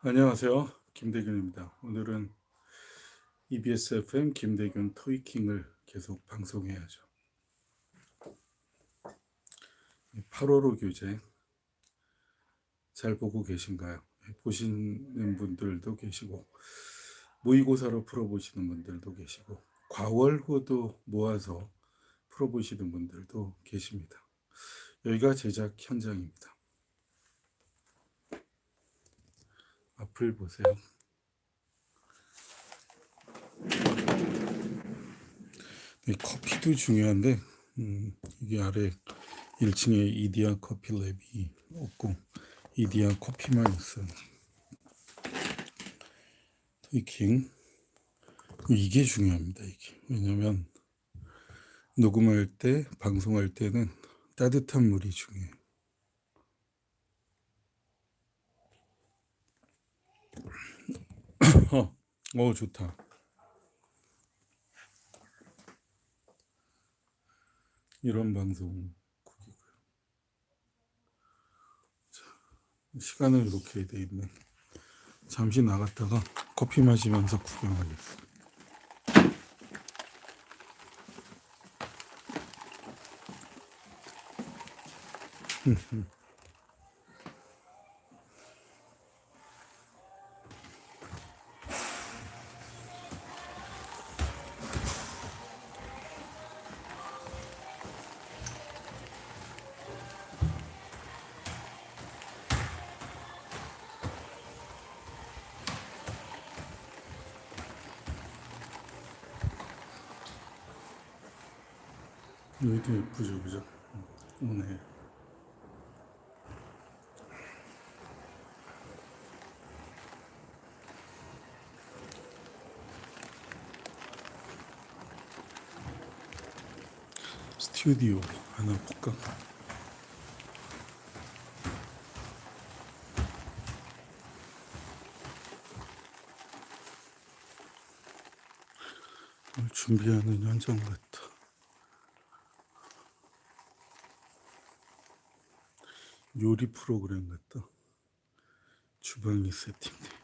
안녕하세요. 김대균입니다. 오늘은 EBS FM 김대균 토이킹을 계속 방송해야죠. 8월호 교재 잘 보고 계신가요? 보시는 분들도 계시고 모의고사로 풀어보시는 분들도 계시고 과월호도 모아서 풀어보시는 분들도 계십니다. 여기가 제작 현장입니다. 앞을 보세요. 이 커피도 중요한데 음, 이게 아래 1층에 이디야 커피 랩이 없고 이디야 커피만 있어요. 토이킹 이게 중요합니다. 이게 왜냐면 녹음할 때 방송할 때는 따뜻한 물이 중요해요. 어, 어 좋다. 이런 방송 국이고요. 자, 시간은 이렇게 돼 있네. 잠시 나갔다가 커피 마시면서 구경하겠습니다. 여기도 예쁘죠, 그죠? 오네. 스튜디오 하나 볼까? 오늘 준비하는 현장 같아. 요리 프로그램 같다. 주방이 세팅돼.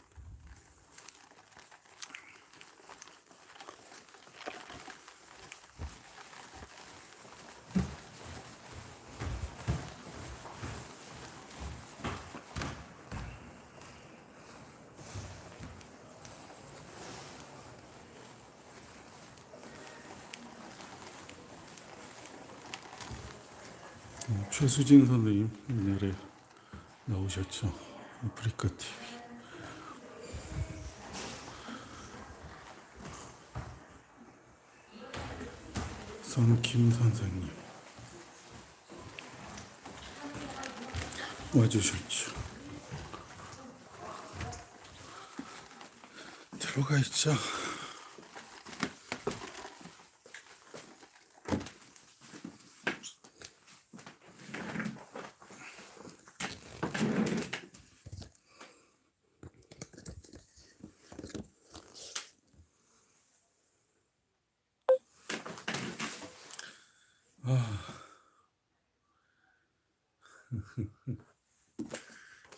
최수진 선생님 옛날에 나오셨죠. 아프리카 TV. 선김 선생님 와주셨죠. 들어가 있자.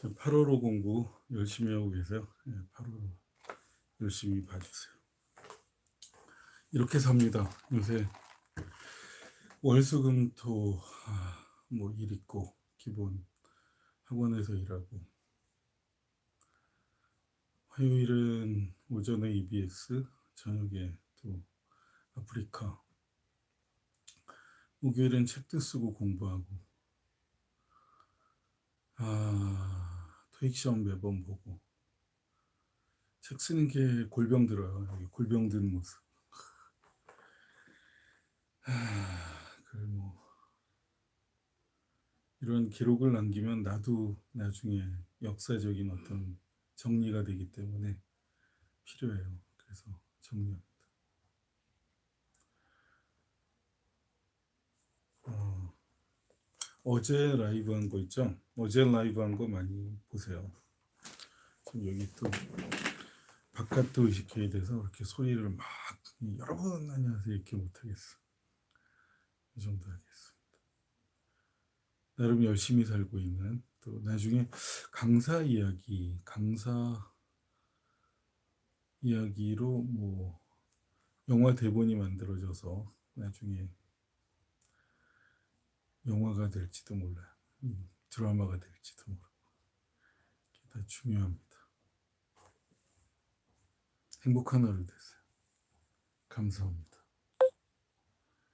8월호 공부 열심히 하고 계세요. 8월호 열심히 봐주세요. 이렇게 삽니다. 요새 월수금토 아, 뭐일 있고 기본 학원에서 일하고 화요일은 오전에 EBS 저녁에 또 아프리카 목요일은 책도 쓰고 공부하고 아 토익 시험 매번 보고. 책 쓰는 게 골병 들어요. 여기 골병 든 모습. 아 그래 뭐. 이런 기록을 남기면 나도 나중에 역사적인 어떤 정리가 되기 때문에 필요해요. 그래서 정리합니다 어, 어제 라이브 한 거 있죠? 어제 라이브 한 거 많이 보세요. 지금 여기 또 바깥도 의식해야 돼서 이렇게 소리를 막 여러분 안녕하세요 이렇게 못하겠어. 이 정도 하겠습니다. 나름 열심히 살고 있는 또 나중에 강사 이야기, 강사 이야기로 뭐 영화 대본이 만들어져서 나중에 영화가 될지도 몰라요. 음, 드라마가 될지도 모르고. 이게 다 중요합니다. 행복한 하루 되세요. 감사합니다.